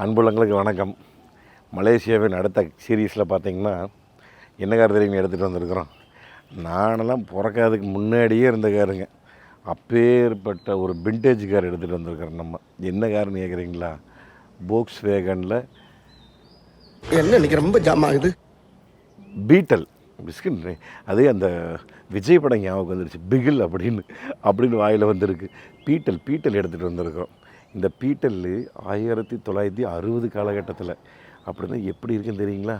அன்புள்ளங்களுக்கு வணக்கம். மலேசியாவின் அடுத்த சீரீஸில் பார்த்தீங்கன்னா என்ன கார் தெரியுங்க எடுத்துகிட்டு வந்திருக்கிறோம்? நானெல்லாம் பிறக்காததுக்கு முன்னாடியே இருந்த காருங்க. அப்பேற்பட்ட ஒரு விண்டேஜ் கார் எடுத்துகிட்டு வந்திருக்கிறோம் நம்ம. என்ன காருன்னு கேட்குறீங்களா போக்ஸ் வேகனில் என்ன இன்னைக்கு ரொம்ப ஜாம் ஆகுது? பீட்டல் பிஸ்கட் அது அந்த விஜய் படம் ஞாபகம் வந்துருச்சு. பிகில் அப்படின்னு அப்படின்னு வாயில் வந்திருக்கு. பீட்டல் பீட்டல் எடுத்துகிட்டு வந்திருக்கோம் இந்த பீட்டல் ஆயிரத்தி தொள்ளாயிரத்தி அறுபது காலகட்டத்தில். அப்படின்னா எப்படி இருக்குன்னு தெரியுங்களா?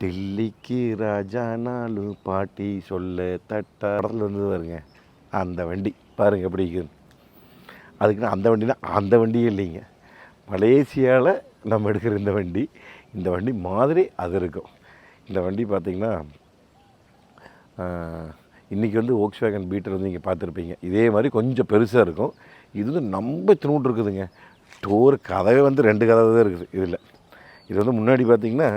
டெல்லிக்கு ராஜா நாலு பாட்டி சொல்ல தட்டா படத்தில் வந்து பாருங்க. அந்த வண்டி. பாருங்க எப்படி இருக்குன்னு. அதுக்குன்னு அந்த வண்டினா அந்த வண்டியே இல்லைங்க. மலேசியாவில் நம்ம எடுக்கிற இந்த வண்டி இந்த வண்டி மாதிரி அது இருக்கும். இந்த வண்டி பார்த்திங்கன்னா இன்றைக்கி வந்து ஓக்ஸ் வேகன் பீட்டர் வந்து நீங்கள் பார்த்துருப்பீங்க. இதே மாதிரி கொஞ்சம் பெருசாக இருக்கும். இது வந்து நம்ம திருண்டு இருக்குதுங்க. டோர் கதவே வந்து ரெண்டு கதவு தான் இருக்குது இதில். இது வந்து முன்னாடி பார்த்தீங்கன்னா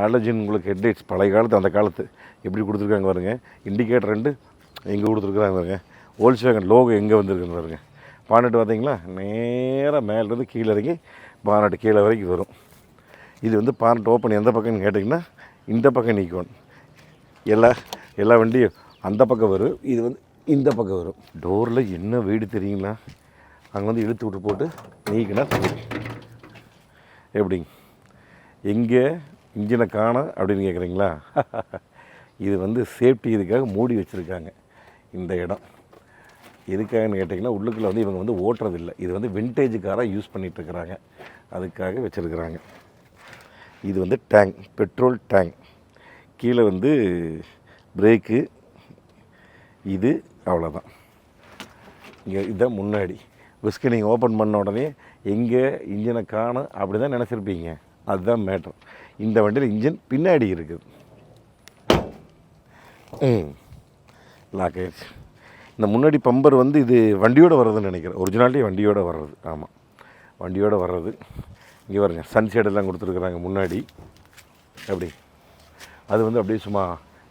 ஆலஜின் உங்களுக்கு ஹெட்லைட்ஸ் பழைய காலத்து அந்த காலத்து எப்படி கொடுத்துருக்காங்க பாருங்க. இண்டிகேட்டர் ரெண்டு எங்கே கொடுத்துருக்குறாங்க பாருங்க. ஓல்ஸ் வேகன் லோகோ எங்கே வந்திருக்குன்னு பாருங்க. பானட்டு பார்த்தீங்களா நேராக மேலேருந்து கீழே இறங்கி பானட்டு கீழே வரைக்கும் வரும். இது வந்து பானட் ஓப்பன் எந்த பக்கம்னு கேட்டிங்கன்னா இந்த பக்கம் நிற்கும். எல்லா எல்லா வண்டியும் அந்த பக்கம் வரும். இது வந்து இந்த பக்கம் வரும். டோரில் என்ன வீடு தெரியுங்களா? அங்கே வந்து இழுத்து விட்டு போட்டு நீக்கினா எப்படிங்க எங்கே இன்ஜினை காணோம் அப்படின்னு கேட்குறீங்களா இது வந்து சேஃப்டி இதுக்காக மூடி வச்சுருக்காங்க இந்த இடம். எதுக்காகன்னு கேட்டிங்கன்னா உள்ளுக்குள்ளே வந்து இவங்க வந்து ஓட்டுறதில்லை. இது வந்து விண்டேஜ் காராக யூஸ் பண்ணிகிட்ருக்குறாங்க அதுக்காக வச்சுருக்குறாங்க. இது வந்து டேங்க் பெட்ரோல் டேங்க் கீழே வந்து பிரேக்கு இது அவ்வளோதான் இங்கே இதுதான் முன்னாடி. விஸ்கை நீங்கள் ஓப்பன் பண்ண உடனே எங்கே இன்ஜினை காணும் அப்படி தான் நினச்சிருப்பீங்க. அதுதான் மேட்ரு இந்த வண்டியில் இன்ஜின் பின்னாடி இருக்குது. ம். லாக் ஆயிடுச்சு. இந்த முன்னாடி பம்பர் வந்து இது வண்டியோடு வர்றதுன்னு நினைக்கிறேன். ஒரிஜினாலிட்டி வண்டியோடு வர்றது. ஆமாம் வண்டியோட வர்றது. இங்கே வருங்க சன் எல்லாம் கொடுத்துருக்குறாங்க முன்னாடி. அப்படி அது வந்து அப்படியே சும்மா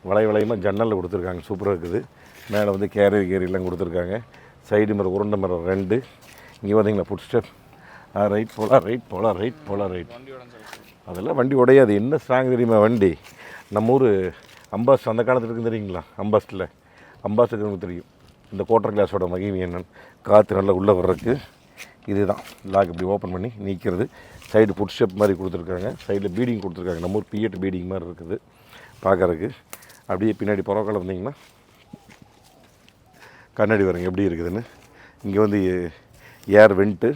வளை வளையமாக ஜன்னலில் கொடுத்துருக்காங்க. சூப்பராக இருக்குது. மேலே வந்து கேரி கேரியெல்லாம் கொடுத்துருக்காங்க. சைடு மரம் உருண்டை மரம் ரெண்டு. இங்கே பார்த்தீங்களா ஃபுட் ஸ்டெப் ரைட் போகலாம் ரைட் போகலாம் ரைட் போகலாம் ரைட் அதெல்லாம் வண்டி உடையாது. என்ன ஸ்ட்ராங் தெரியுமா வண்டி? நம்ம ஊர் அம்பாஸ் அந்த காலத்தில் இருக்குன்னு தெரியுங்களா? அம்பாஸில். அம்பாஸ் இருக்கிறவங்களுக்கு தெரியும். இந்த குவார்டர் கிளாஸோட மகிமை என்னன்னு. காற்று நல்லா உள்ளே வர்றதுக்கு இதுதான். லாக் இப்படி ஓப்பன் பண்ணி நீக்கிறது. சைடு ஃபுட் ஸ்டெப் மாதிரி கொடுத்துருக்காங்க. சைடில் பீடிங் கொடுத்துருக்காங்க. நம்ம ஊர் பிஎட் பீடிங் மாதிரி இருக்குது. பார்க்குறதுக்கு. அப்படியே பின்னாடி புறக்கால வந்தீங்கன்னா கண்ணாடி வரும் எப்படி இருக்குதுன்னு. இங்கே வந்து ஏர் வெண்ட்டு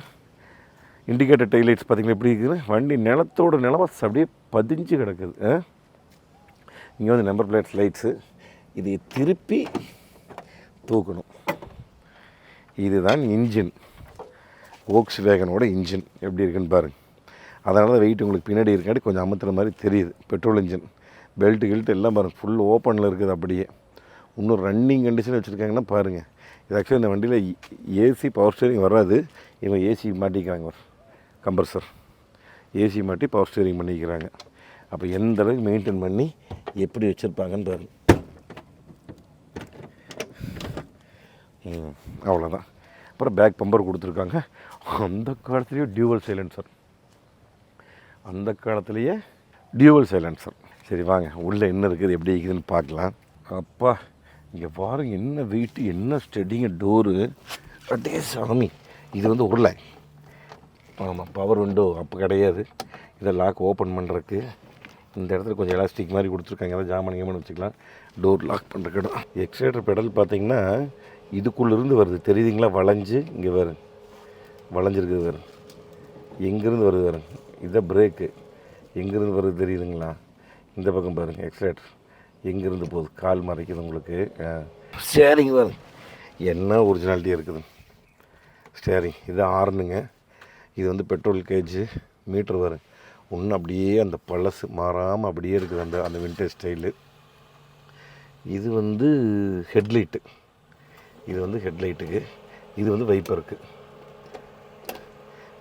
இண்டிகேட்டர் டைலைட்ஸ் பார்த்தீங்கன்னா எப்படி இருக்குதுன்னு வண்டி நிலத்தோட நிலமா அப்படியே பதிஞ்சு கிடக்குது ஆ? இங்கே வந்து நம்பர் பிளேட்ஸ் லைட்ஸு இதை திருப்பி தூக்கணும். இதுதான் இன்ஜின் ஓக்ஸ் வேகனோட இன்ஜின் எப்படி இருக்குன்னு பாருங்கள் அதனால தான் வெயிட் உங்களுக்கு பின்னாடி இருக்காட்டி கொஞ்சம் அமுத்துற மாதிரி தெரியுது. பெட்ரோல் இன்ஜின் பெல்ட்டு கில்ட்டு எல்லாம் பாருங்கள் ஃபுல் ஓப்பனில் இருக்குது அப்படியே. இன்னும் ரன்னிங் கண்டிஷன் வச்சுருக்காங்கன்னா பாருங்கள் இது ஆக்சுவலி இந்த வண்டியில் ஏசி பவர் ஸ்டேரிங் வராது. இவங்க ஏசி மாட்டிக்கிறாங்க கம்பர்சர் ஏசி மாட்டி பவர் ஸ்டேரிங் பண்ணிக்கிறாங்க. அப்போ எந்த அளவுக்கு மெயின்டைன் பண்ணி எப்படி வச்சுருப்பாங்கன்னு பாருங்க அவ்வளோதான் அப்புறம் பேக் பம்பர் கொடுத்துருக்காங்க. அந்த காலத்துலேயே டியூவல் சைலன்சர் அந்த காலத்துலேயே டியூவல் சைலன்சர் சரி வாங்க. உள்ளே என்ன இருக்குது எப்படி இருக்குதுன்னு பார்க்கலாம். அப்பா. இங்கே என்ன வெயிட்டு என்ன ஸ்டெடிங்க டோரு அடே சாமி இது வந்து உருளை. ஆமாம் பவர் விண்டோ அப்போ கிடையாது. இதை லாக் ஓப்பன் பண்ணுறதுக்கு இந்த இடத்துல கொஞ்சம் எலாஸ்டிக் மாதிரி கொடுத்துருக்காங்க. ஏதாவது ஜாமான் கீமான் வச்சுக்கலாம். டோர் லாக் பண்ணுறக்கு இடம். எக்ஸலேட்டர் பெடல் பார்த்தீங்கன்னா இதுக்குள்ளேருந்து வருது. தெரியுதுங்களா? வளைஞ்சு இங்கே வரும் வளைஞ்சிருக்குது வரும் எங்கேருந்து வருது வரும் இதான் பிரேக்கு எங்கேருந்து வருது தெரியுதுங்களா? இந்த பக்கம் பாருங்கள் எக்ஸலேட்டர் எங்கேருந்து போகுது? கால் மறைக்குது உங்களுக்கு. ஸ்டேரிங் வரும் என்ன ஒரிஜினாலிட்டி இருக்குது? ஸ்டேரிங் இது ஆறுனுங்க. இது வந்து பெட்ரோல் கேஜு மீட்ரு வரும் இன்னும் அப்படியே அந்த பழசு மாறாமல் அப்படியே இருக்குது அந்த அந்த விண்டேஜ் ஸ்டைலு இது வந்து ஹெட்லைட்டு இது வந்து ஹெட்லைட்டுக்கு இது வந்து வைப்பருக்கு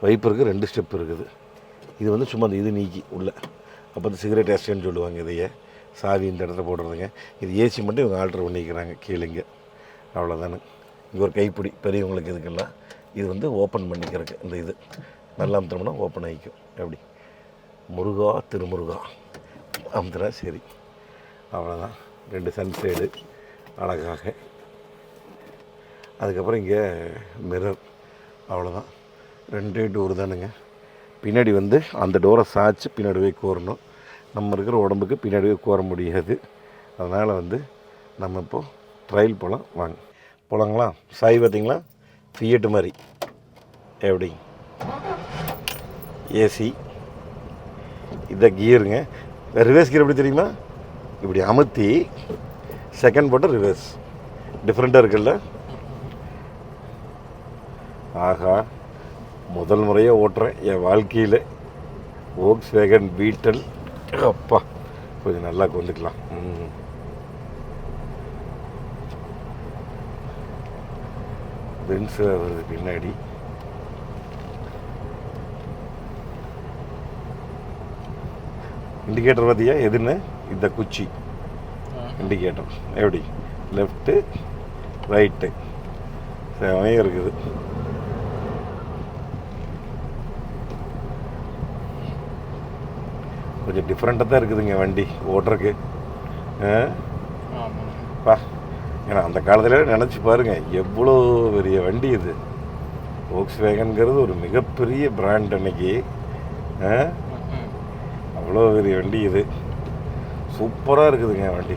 வைப்பருக்கு ரெண்டு ஸ்டெப் இருக்குது. இது வந்து சும்மா அந்த இது நீக்கி உள்ள. அப்போ இந்த சிகரெட் ஏஸ்டேன்னு சொல்லுவாங்க இதையே. சாவி இந்த இடத்துல போடுறதுங்க இது ஏசி மட்டும் இவங்க ஆல்ட்ரு பண்ணிக்கிறாங்க கீழேங்க. அவ்வளோதானே இங்கே ஒரு கைப்பிடி பெரியவங்களுக்கு இதுக்கெல்லாம். இது வந்து ஓப்பன் பண்ணிக்கிறதுக்கு இந்த இது. நல்லா அமுத்தினோம்னா ஓப்பன் ஆகிக்கும் எப்படி முருகா திருமுருகா. அமுத்துனா சரி. அவ்வளோதான் ரெண்டு சன்சைடு அழகாக. அதுக்கப்புறம் இங்கே மிரர் அவ்வளோதான் ரெண்டே டோர் தானுங்க. பின்னாடி வந்து அந்த டோரை சாய்ச்சி பின்னாடி போய் கோரணும். நம்ம இருக்கிற உடம்புக்கு பின்னாடி கோர முடியாது. அதனால் வந்து நம்ம இப்போது ட்ரையல் போகலாம் வாங்க. போகலாங்களா சாய் பார்த்தீங்களா? ஃபியட்டு மாதிரி. எப்படி? ஏசி இதை கியருங்க ரிவர்ஸ் கியர் எப்படி தெரியுமா? இப்படி அமுத்தி செகண்ட் போட்டு ரிவர்ஸ் டிஃப்ரெண்ட்டாக இருக்குல்ல? ஆஹா. முதல் முறையாக ஓட்டுறேன். என் வாழ்க்கையில். ஓக்ஸ் வேகன் பீட்டல் அப்பா கொஞ்சம் நல்லா கொண்டுக்கலாம். ம். பென்ஸ் வருது பின்னாடி. இண்டிகேட்டர் பார்த்தியா எதுன்னு? இந்த குச்சி. இண்டிகேட்டர் எப்படி? லெஃப்ட்டு ரைட்டு செமையாக இருக்குது. கொஞ்சம் டிஃப்ரெண்ட்டாக தான் இருக்குதுங்க வண்டி ஓட்டுறக்கு ஆ? பா ஏன்னா அந்த காலத்தில் நினச்சி பாருங்க எவ்வளோ பெரிய வண்டி இது. ஓக்ஸ் வேகன்கிறது ஒரு மிகப்பெரிய பிராண்ட் அன்னைக்கு. ஆ? அவ்வளோ பெரிய வண்டி இது. சூப்பராக இருக்குதுங்க வண்டி.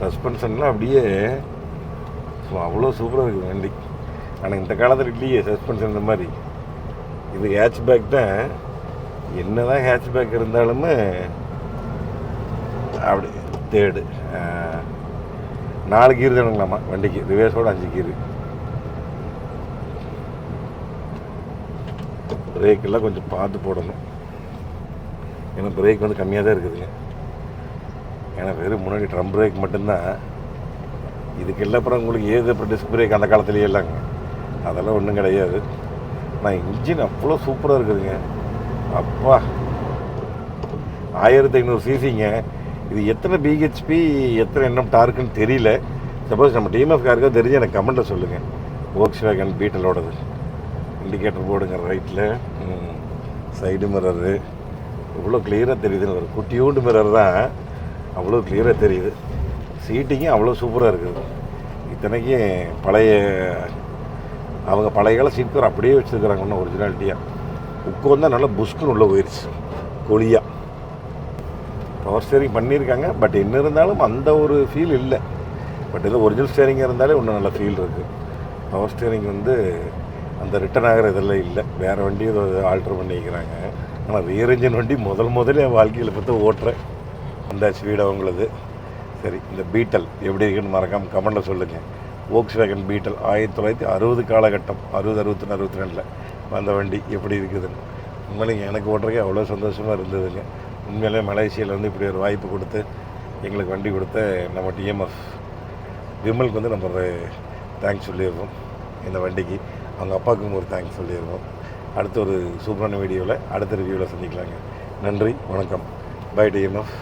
சஸ்பென்ஷன்லாம் அப்படியே அவ்வளோ சூப்பராக இருக்குது வண்டி. ஆனால் இந்த காலத்தில் இல்லையே சஸ்பென்ஷன் இந்த மாதிரி. இது ஹேட்ச் பேக் தான். என்ன தான் ஹேட்ச் பேக் இருந்தாலுமே அப்படி தேர்டு நாலு கீர் தானுங்களாமா வண்டிக்கு. ரிவேஸோட அஞ்சு கீரு பிரேக்கெல்லாம் கொஞ்சம் பார்த்து போடணும். ஏன்னா பிரேக் வந்து கம்மியாக தான் இருக்குதுங்க ஏன்னா வெறும் முன்னாடி ட்ரம் பிரேக் மட்டும்தான். இதுக்கெல்லாம் அப்புறம் உங்களுக்கு ஏது அப்புறம் டிஸ்க் பிரேக் அந்த காலத்துலேயே இல்லைங்க. அதெல்லாம் ஒன்றும் கிடையாது. ஆனால் இன்ஜின் அவ்வளோ சூப்பராக இருக்குதுங்க. அப்பா. ஆயிரத்தி ஐநூறு சிசிங்க. இது எத்தனை பிஹெச்பி எத்தனை எண்ணம் டார்க்குன்னு தெரியல. சப்போஸ் நம்ம டிஎம்எஃப் காருக்கோ தெரிஞ்சு எனக்கு கமெண்ட்டில் சொல்லுங்கள் ஓக்ஸ் வேகன் பீட்டலோடது இண்டிகேட்டர் போர்டுங்க ரைட்டில் சைடு மிரரு இவ்வளோ கிளியராக தெரியுதுன்னு ஒரு குட்டியூண்டு மிரர் தான். அவ்வளோ கிளியராக தெரியுது. சீட்டிங்கும் அவ்வளோ சூப்பராக இருக்குது. இத்தனைக்கும் பழைய அவங்க பழைய கால சீட் கவர் அப்படியே வச்சுருக்குறாங்க ஒன்று ஒரிஜினாலிட்டியாக உட்காந்தா நல்லா புஷ்குன்னு உள்ளே போயிடுச்சு கொலியாக பவர் ஸ்டேரிங் பண்ணியிருக்காங்க பட் என்ன இருந்தாலும் அந்த ஒரு ஃபீல் இல்லை. பட் இது ஒரிஜினல் ஸ்டேரிங் இருந்தாலே இன்னும் நல்ல ஃபீல் இருக்குது பவர் ஸ்டேரிங் வந்து அந்த ரிட்டர்ன் ஆகிற இதெல்லாம் இல்லை. வேறு வண்டி இதை ஆல்ட்ரு பண்ணிக்கிறாங்க. ஆனால் ரியர் இன்ஜின் வண்டி முதல் முதல்ல என் வாழ்க்கையில் பார்த்து ஓட்டுறேன். அந்த ஸ்பீடு அவங்களது சரி இந்த பீட்டல் எப்படி இருக்குன்னு மறக்காமல் கமெண்டில் சொல்லுங்கள் ஓக்ஸ் வேகன் பீட்டல் ஆயிரத்தி தொள்ளாயிரத்தி அறுபது காலகட்டம் அறுபது அறுபத்தொன்று அறுபத்தி ரெண்டில். வந்த வண்டி எப்படி இருக்குதுன்னு. உண்மையிலே எனக்கு ஓட்டுறக்கே அவ்வளோ சந்தோஷமாக இருந்ததுங்க. உண்மையிலே மலேசியாவில் வந்து இப்படி ஒரு வாய்ப்பு கொடுத்து எங்களுக்கு வண்டி கொடுத்த நம்ம டிஎம்எஃப் விமலுக்கு வந்து நம்ம ஒரு தேங்க்ஸ் சொல்லியிருக்கோம் இந்த வண்டிக்கு அவங்க அப்பாவுக்கும் ஒரு தேங்க்ஸ் சொல்லியிருக்கோம் அடுத்த ஒரு சூப்பரான வீடியோவில் அடுத்த ரிவ்யூவில் சந்திக்கலாங்க. நன்றி வணக்கம். By TMF